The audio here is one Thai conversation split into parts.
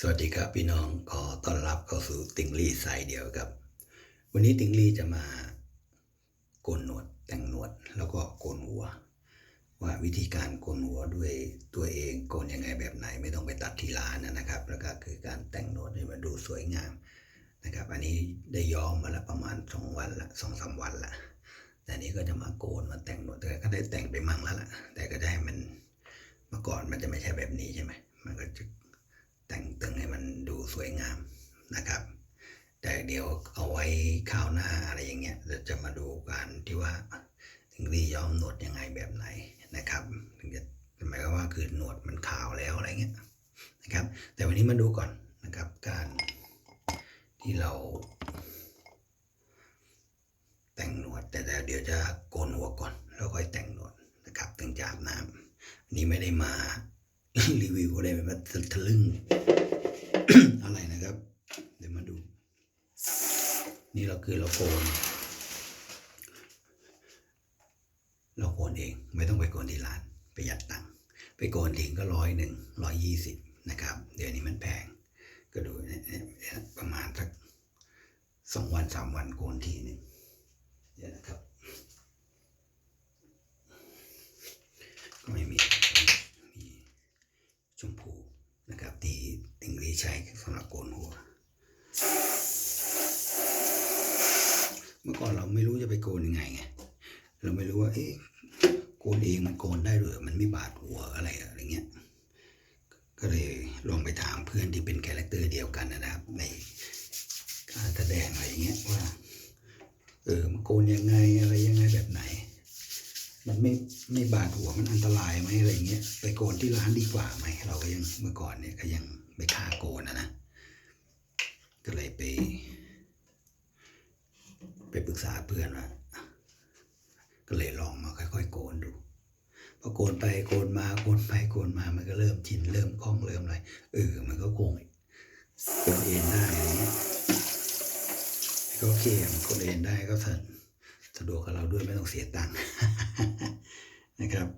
สวัสดีครับพี่น้องขอต้อนรับเข้าสู่ติงลี่สายเดียวครับ วันนี้ติงลี่จะมาโกนหนวดแต่งหนวดแล้วก็โกนหัว ว่าวิธีการโกนหัวด้วยตัวเองโกนยังไงแบบไหนไม่ต้องไปตัดที่ร้านนะครับ แล้วก็คือการแต่งหนวดให้มันดูสวยงามนะครับ อันนี้ได้ย้อมมาแล้วประมาณสองวันละสองสามวันละแต่นี้ก็จะมาโกนมาแต่งหนวดแต่ก็ได้แต่งไปมั่งแล้วล่ะแต่ก็ได้มันเมื่อก่อนมันจะไม่ใช่แบบนี้ใช่ไหมมันก็จะ แต่งตึงให้มันดูส วยงามนะครับ แต่เดี๋ยวเอาไว้ข้าวหน้าอะไรอย่างเงี้ยเราจะมาดูการที่ว่าถึงรีย้อมหนวดยังไงแบบไหนนะครับถึงจะหมายความว่าคือหนวดมันขาวแล้วอะไรเงี้ยนะครับ แต่วันนี้มาดูก่อนนะครับการที่เราแต่งหนวด แต่เดี๋ยวจะโกนหัวก่อน แล้วค่อยแต่งหนวดนะครับ ถึงจะอาบน้ำนนี้ไม่ได้มารีวิวอะไรแบบทะลึ่ง อะไรนะครับ เดี๋ยวมาดู นี่เราคือเราโกนเราโกนเองไม่ต้องไปโกนที่ร้านประหยัดตังค์ไปโกนเองก็ร้อยหนึ่งร้อยยี่สิบนะครับ เดี๋ยวนี้มันแพง ก็ดูประมาณสักสองวันสามวันโกนทีหนึ่งเดี๋ยวนะครับ ก็ไม่มีมีชมพู ที่ติงลีใช้สำหรับโกนหัว เมื่อก่อนเราไม่รู้จะไปโกนยังไงไง เราไม่รู้ว่า เอ๊ะ โกนเองมันโกนได้หรือมันไม่บาดหัวอะไรอะไรเงี้ย ก็เลยลองไปถามเพื่อนที่เป็นคาแรคเตอร์เดียวกันนะครับ ในการแสดงอะไรเงี้ยว่า เออ มันโกนยังไงอะไรยังไงแบบไหนมันไม่ไม่บาดหัวมันอันตรายไหมอะไรเงี้ยไปโกนที่ร้านดีกว่าไหมเราก็ยังเมื่อก่อนเนี่ยก็ยัง ไม่าโกนนะนะ ก็เลยไป ไปปรึกษาเพื่อนว่า ก็เลยลองมาค่อยๆ โกนดูพอโกนไปโกนมาโกนไปโกนมามันก็เริ่มชินเริ่มคล่องเริ่มอะไรเออมันก็โกนโกนเองได้อะไรเงี้ยก็โอเคมันโกนเองได้ก็สะสะดวกกับเราด้วยไม่ต้องเสียตังค์นะครับ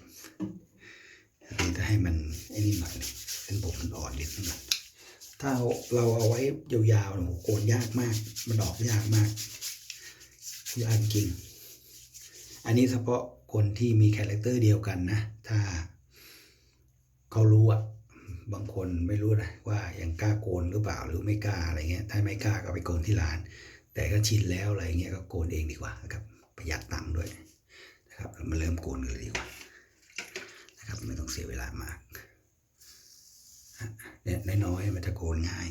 อันนี้จะให้มันไอ้นี่หน่อย เส้นผมมันอ่อนนิดนึงถ้าเราเอาไว้ยาวๆนี่โกนยากมาก มันออกยากมากยากจริง อันนี้เฉพาะคนที่มีคาแรคเตอร์เดียวกันนะ ถ้าเขารู้อะบางคนไม่รู้นะว่ายังกล้าโกนหรือเปล่าหรือไม่กล้าอะไรเงี้ย ถ้าไม่กล้าก็ไปโกนที่ร้าน แต่ก็ชินแล้วอะไรเงี้ยก็โกนเองดีกว่านะครับ ประหยัดตังค์ด้วยนะครับมาเริ่มโกนกันเลยดีกว่านะครับไม่ต้องเสียเวลามาก เนี่ยน้อยๆมันจะโกนง่าย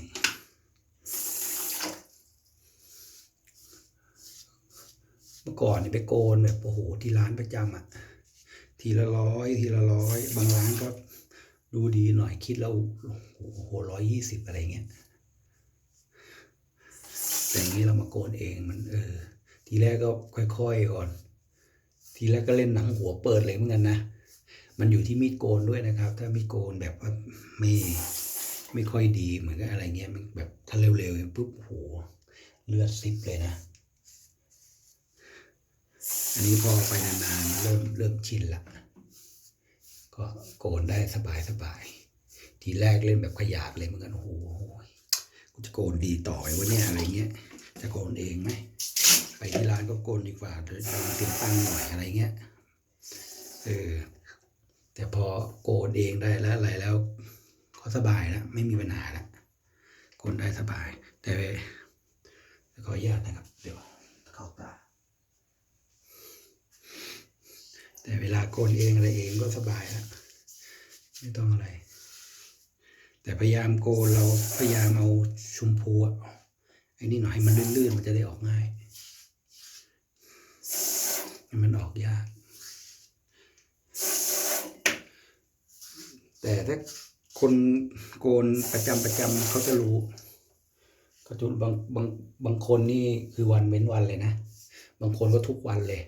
เมื่อก่อนนี่ไปโกนแบบโอ้โหที่ร้านประจำอะทีละร้อยทีละร้อย บางร้านก็ดูดีหน่อยคิดแล้วโอ้โหร้อยยี่สิบอะไรเงี้ยแต่อย่างนี้เรามาโกนเองมันเออ ทีแรกก็ค่อยๆก่อน ทีแรกก็เล่นหนังหัวเปิดเลยเหมือนกันนะ มันอยู่ที่มีดโกนด้วยนะครับ ถ้ามีดโกนแบบว่าไม่ไม่ค่อยดีเหมือนกับอะไรเงี้ยมันแบบถ้าเร็วๆปุ๊บโหเลือดซิบเลยนะ อันนี้พอไปนานๆเริ่มเริ่มชินละก็โกนได้สบายสบายๆทีแรกเล่นแบบขยาดเลยเหมือนกันโอ้โหกูจะโกนดีต่อวะเนี่ยอะไรเงี้ย จะโกนเองไหมไปที่ร้านก็โกนดีกว่าเดี๋ยวเรตรียมตั้งหน่อยอะไรเงี้ยเออ แต่พอโกนเองได้แล้วอะไรแล้วก็สบายแล้วไม่มีปัญหาแล้วโกนได้สบาย แต่ขออนุญาตนะครับ เดี๋ยวเข้าตาแต่เวลาโกนเองอะไรเองก็สบายแล้วไม่ต้องอะไร แต่พยายามโกนเราพยายามเอาชมพูอะไอ้นี่หน่อยให้มันลื่นๆมันจะได้ออกง่ายให้มันออกยาก แต่ถ้าคนโกนประจำประจำเขาจะรู้เขาจะบางบางบางคนนี่คือวันเว้นวันเลยนะ บางคนก็ทุกวันเลย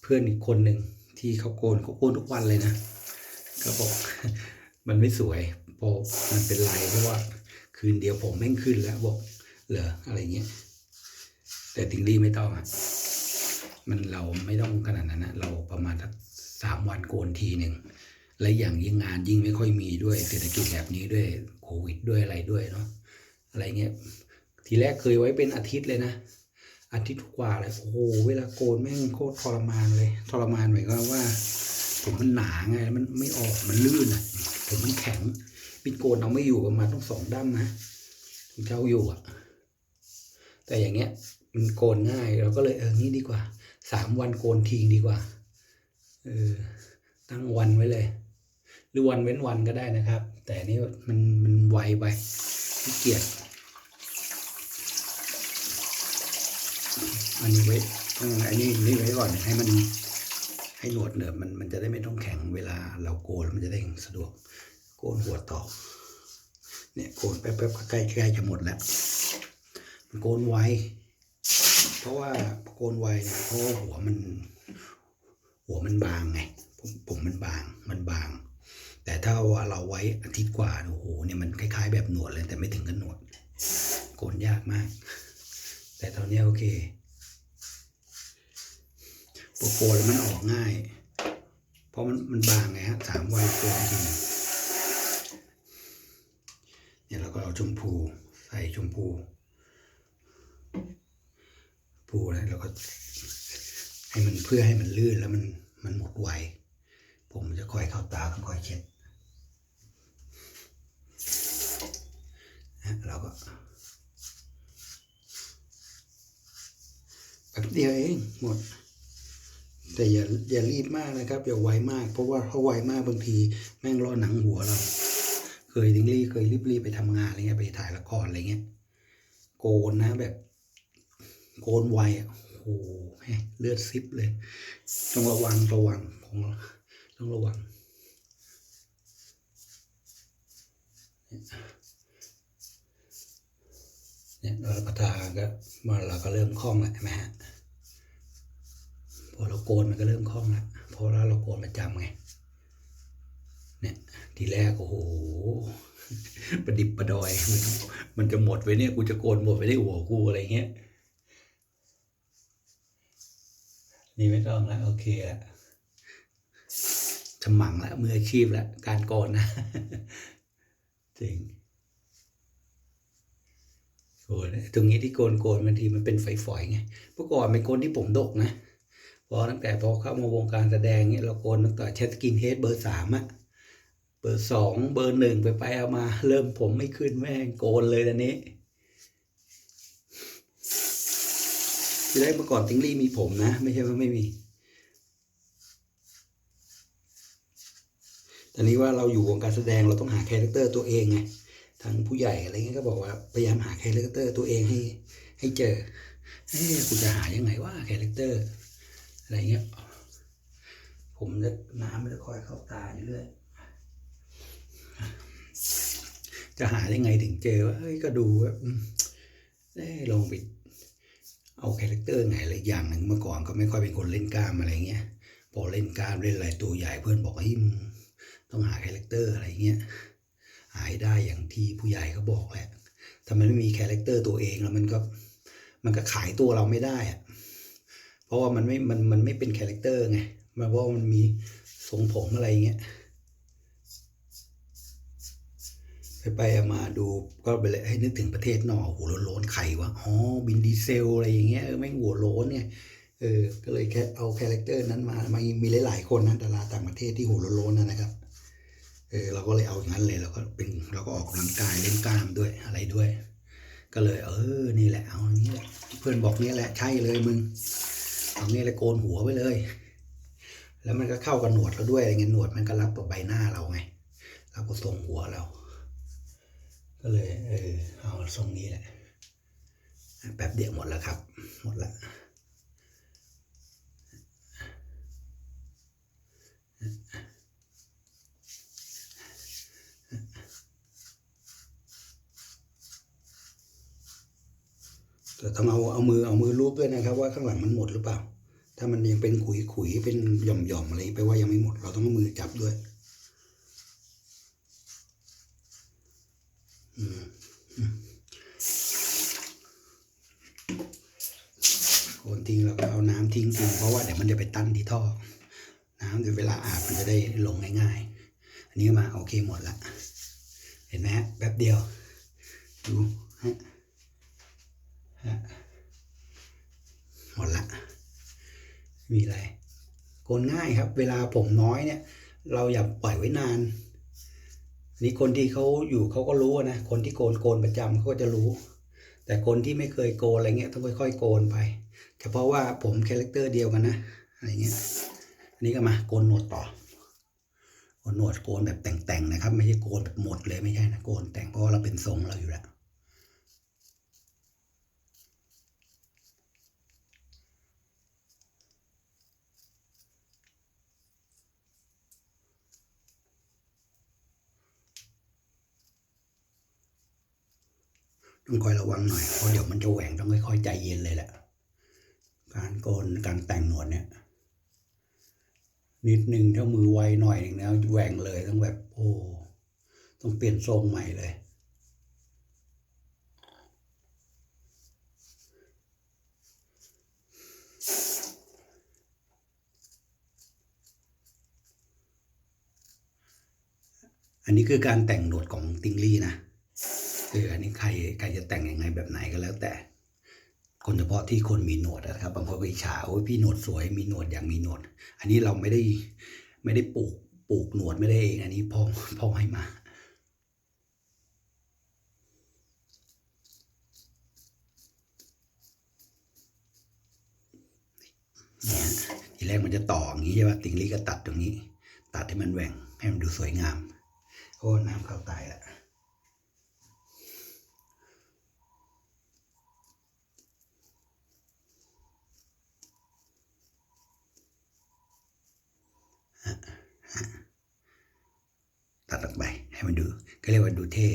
เพื่อนอีกคนหนึ่งที่เขาโกนเขาโกนทุกวันเลยนะก็บอกมันไม่สวยพอมันเป็นไรเพราะว่า คืนเดียวผมแม่งขึ้นแล้วบอกเหรออะไรเงี้ยแต่ติงลี่ไม่ต้องอะมันเราไม่ต้องขนาดนั้นนะเราประมาณสัก สามวันโกนทีหนึ่งและอย่างยิ่งงานยิ่งไม่ค่อยมีด้วยเศรษฐกิจแบบนี้ด้วยโควิดด้วยอะไรด้วยเนาะอะไรเงี้ยทีแรกเคยไว้เป็นอาทิตย์เลยนะ อาทิตย์กว่าเลยโอ้โหเวลาโกนแม่งโคตรทรมานเลย ทรมานหมายความว่า ผมมันหนาไงมันไม่ออกมันลื่นอะ ผมมันแข็งปิดโกนเอาไม่อยู่ประมาณต้องสองด้ามนะถึงจะเอาอยู่อะ แต่อย่างเงี้ยมันโกนง่ายเราก็เลยเอองี้ดีกว่าสามวันโกนทิ้งดีกว่า เออตั้งวันไว้เลย หรือวันเว้นวันก็ได้นะครับ แต่นี่มันมันไวไปขี้เกียจอันนี้ไว้ต้องอันนี้นี่ไว้ก่อนให้มันให้หนวดเหนือมันมันจะได้ไม่ต้องแข็งเวลาเราโกนมันจะได้สะดวก โกนหัวต่อเนี่ยโกนแป๊บๆใกล้ใกล้จะหมดแล้วมันโกนไวเพราะว่าโกนไวเนี่ยเพราะหัวมัน หัวมันบางไงผมผมมันบางมันบาง แต่ถ้าว่าเราไว้อาทิตย์กว่าโอ้โหเนี่ยมันคล้ายๆ แบบหนวดเลยแต่ไม่ถึงกับหนวดโกนยากมาก แต่ตอนนี้โอเคพอโกนมันออกง่าย เพราะมันมันบางไงฮะสามวันโกนทีเนี่ยเราก็เอาชมพูใส่ชมพูพูแล้วเราก็ ให้มันเพื่อให้มันลื่นแล้วมันมันหมดไวผมจะคอยเข้าตาค่อยเช็ดนะเราก็แป๊บเดียวเองหมด แต่อย่าอย่ารีบมากนะครับ อย่าไวมาก เพราะว่าถ้าไวมากบางทีแม่งรอหนังหัวเรา เคยทิ้งรีเคยรีบรีบไปทำงานอะไรเงี้ยไปถ่ายละครอะไรเงี้ย โกนนะแบบ โกนไวอะ หแม่งเลือดซิบเลย ต้องระวังระวังผมต้องระวังเนี่ยเราประทาก็มาเราก็เริ่มคล่องแล้วใช่ไหมฮะพอเราโกนมันก็เริ่มคล่องแล้วเพราะว่าเราโกนประจำไงเนี่ยทีแรกโอ้โหประดิบประดอย มันจะหมดไว้เนี่ยกูจะโกนหมดไปได้หัวกูอะไรเงี้ย นี่ไม่ต้องแล้วโอเคล้วฉมังล้วมืออาชีพล้วการโกนนะจริงโอ้ยตรงนี้ที่โกนโกนบางทีมันเป็นฝอยๆไงเมื่อก่อนเป็นโกนที่ผมดกนะพอตั้งแต่พอเข้ามาวงการแสดงเนี่ยเราโกนตั้งแต่เชสกินเฮดเบอร์สามอะเบอร์สองเบอร์หนึ่งไปไปเอามา เริ่มผมไม่ขึ้นแม่งโกนเลยตอนนี้ ที่แรกเมื่อก่อนติงลี่มีผมนะ ไม่ใช่ว่าไม่มี ตอนนี้ว่าเราอยู่วงการแสดงเราต้องหาคาแรคเตอร์ตัวเองไง ทางผู้ใหญ่อะไรเงี้ยก็บอกว่าพยายามหาคาแรคเตอร์ตัวเองให้ให้เจอเฮ้ยกูจะหายังไงว่าคาแรคเตอร์อะไรเงี้ย ผมจะน้ำมันจะคอยเข้าตาอยู่เรื่อยจะหายังไงถึงเจอว่าเฮ้ยก็ดูว่าเอ้ลองไป เอาคาแรคเตอร์ไงอะไรอย่างหนึ่งเมื่อก่อนก็ไม่ค่อยเป็นคนเล่นกล้ามอะไรเงี้ยพอเล่นกล้ามเล่นอะไรตัวใหญ่เพื่อนบอกว่าเฮ้ยต้องหาคาแรคเตอร์อะไรเงี้ยหายได้อย่างที่ผู้ใหญ่เขาบอกแหละถ้ามันไม่มีคาแรคเตอร์ตัวเองแล้วมันก็มันก็ขายตัวเราไม่ได้อะเพราะว่ามันไม่มันมันไม่เป็นคาแรคเตอร์ไงมันเพราะว่ามันมีทรงผมอะไรเงี้ย ไปมาดูก็ไปเลยให้นึกถึงประเทศนอกหัวโล้นๆไข่วะอ๋อบินดีเซลอะไรอย่างเงี้ยเออไม่งหัวโล้นไงเออก็เลยแค่เอาคาแรคเตอร์นั้นมามามีหลายๆคนนะดาราต่างประเทศที่หัวโล้นๆนะครับเออเราก็เลยเอาอย่างนั้นเลยเราก็เป็นเราก็ออกกำลังกายเล่นกล้ามด้วยอะไรด้วย ก็เลย เออนี่แหละเอาอย่างนี้แหละเพื่อนบอกนี่แหละใช่เลยมึงเอานี่แหละโกนหัวไปเลย แล้วมันก็เข้ากับหนวดเราด้วยอะไรเงี้ยหนวดมันก็รับกับใบหน้าเราไงรับกับทรงหัวเรา ก็เลยเออเอาทรงนี้แหละแป๊บเดียวหมดแล้วครับ หมดละแต่ต้องเอาเอามือเอามือรูปด้วยนะครับ ว่าข้างหลังมันหมดหรือเปล่า ถ้ามันยังเป็นขุยขุยๆเป็นหย่อมหย่อมๆอะไรไปลว่ายังไม่หมด เราต้องเอามือจับด้วย อืมอืมโคนทิ้งเราก็เอาน้ำทิ้ งง่ายวมันจะไปตั้นที่ท่อน้ำเดี๋ยวเวลาอาบมันจะได้ลงง่ายอันนี้มาโอเคหมดละ เห็นไหมฮะแป๊บเดียว ดูฮะหมดละ มีอะไรโกนง่ายครับ เวลาผมน้อยเนี่ย เราอย่าปล่อยไว้นาน นี่คนที่เขาอยู่เขาก็รู้นะ คนที่โกนโกนประจำเขาก็จะรู้ แต่คนที่ไม่เคยโกนอะไรเงี้ยต้องค่อยๆ โกนไป เฉพาะว่าผมคาแรคเตอร์เดียวกันนะ อะไรเงี้ย อันนี้ก็มาโกนหนวดต่อ หนวดโกนแบบแต่งๆนะครับ ไม่ใช่โกนแบบหมดเลยไม่ใช่นะโกนแต่งเพราะว่าเราเป็นทรงเราอยู่แล้วต้องคอยระวังหน่อยเพราะเดี๋ยวมันจะแหว่งต้องค่อยๆใจเย็นเลยแหละ การโกนการแต่งหนวดเนี่ย นิดนึงถ้ามือไวหน่อยหนึงนะแหว่งเลยต้องแบบโอ้ต้องเปลี่ยนทรงใหม่เลย อันนี้คือการแต่งหนวดของติงลี่นะคืออันนี้ใครใครจะแต่งยังไงแบบไหนก็แล้วแต่ คนเฉพาะที่คนมีหนวดนะครับบางคนก็อิจฉาโอ้ยพี่หนวดสวยมีหนวดอย่างมีหนวด อันนี้เราไม่ได้ไม่ได้ปลูกปลูกหนวดไม่ได้เองอันนี้พ่อพ่อให้มาเนี่ยทีแรกมันจะต่ออย่างนี้ใช่ป่ะติงลี่ก็ตัดตรงนี้ ตัดให้มันแหว่งให้มันดูสวยงาม โอ้น้ำเข้าตายละ ตัดออกไปให้มันดู ก็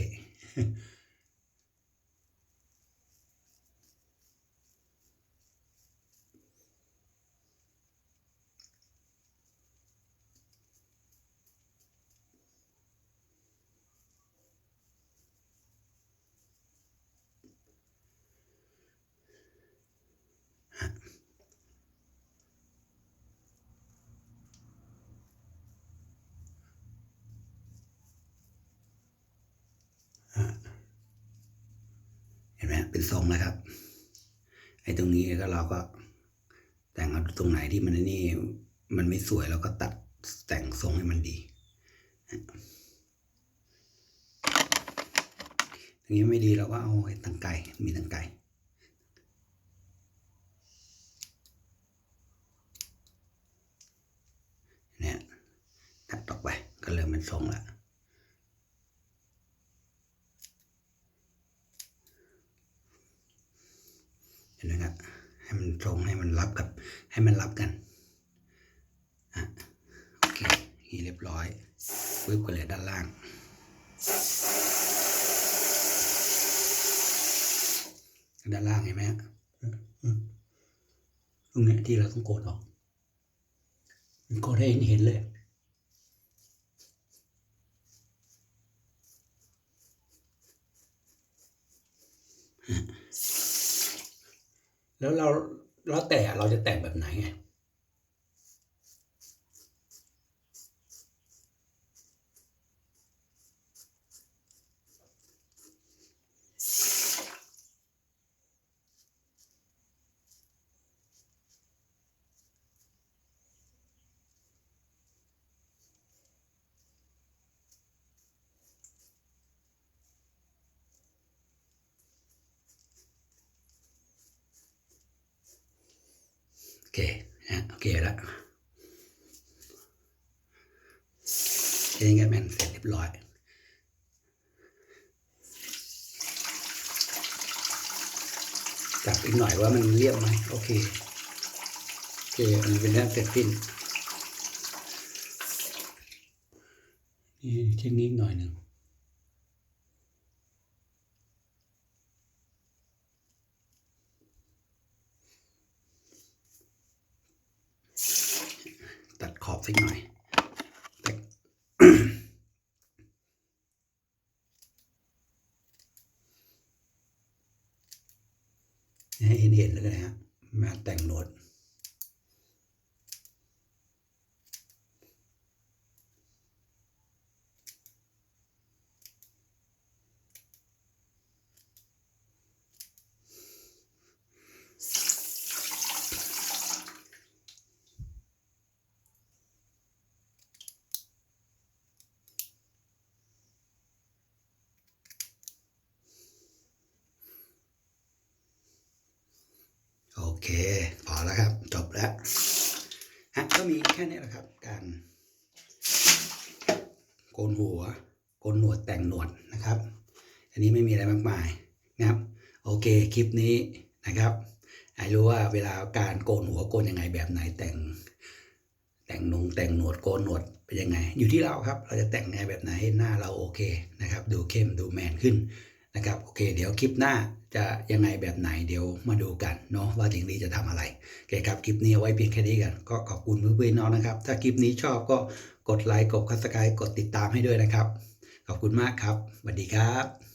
เห็นไหมเป็นทรงแล้วครับ ไอ้ตรงนี้ก็เราก็ แต่งเอาตรงไหนที่มันนี่ มันไม่สวยเราก็ตัดแต่งทรงให้มันดีตรงนี้ไม่ดีเราก็เอาไอ้ตังไก่มีตังไก่เนี่ยตัดออกไปก็เริ่มเป็นทรงแล้ว เห็นไหมครับ ให้มันตรงให้มันรับกับ ให้มันรับกันอะโอเคนี่เรียบร้อยปึ๊บก็เหลือด้านล่างด้านล่างเห็นไหมฮะอืมตรงเนี้ยที่เราต้องโกดออกมันโกดให้เห็นเลย แล้วเราแล้วแต่เราจะแต่งแบบไหนไง เคนะโอเคแล้วแค่นี้ก็แม่นเสร็จเรียบร้อยจับอีกหน่อยว่ามันเรียบไหมโอเคโอเคมันเป็นแล้วเสร็จสิ้นนี่เทคนิคหน่อยหนึ่ง ตัดขอบ สักหน่อยแต่ให้เห็นเห็นๆเลยนะฮะ มาแต่งโนด นหัว โกนหนวดแต่งหนวดนะครับ อันนี้ไม่มีอะไรมากมายนะครับ โอเคคลิปนี้นะครับให้รู้ว่าเวลาการโกนหัวโกนยังไงแบบไหนแต่ง แต่งนงแต่งหนวดโกนหนวดเป็นยังไง อยู่ที่เราครับ เราจะแต่งไงแบบไหนให้หน้าเราโอเคนะครับ ดูเข้มดูแมนขึ้นนะครับโอเค เดี๋ยวคลิปหน้าจะยังไงแบบไหนเดี๋ยวมาดูกันเนาะว่าถึงนี้จะทำอะไรโอเคครับคลิปนี้ไว้เพียงแค่นี้กันก็ขอบคุณเพื่อนๆน้องนะครับ ถ้าคลิปนี้ชอบก็กดไลค์กดคัสไครกดติดตามให้ด้วยนะครับ ขอบคุณมากครับสวัสดีครับ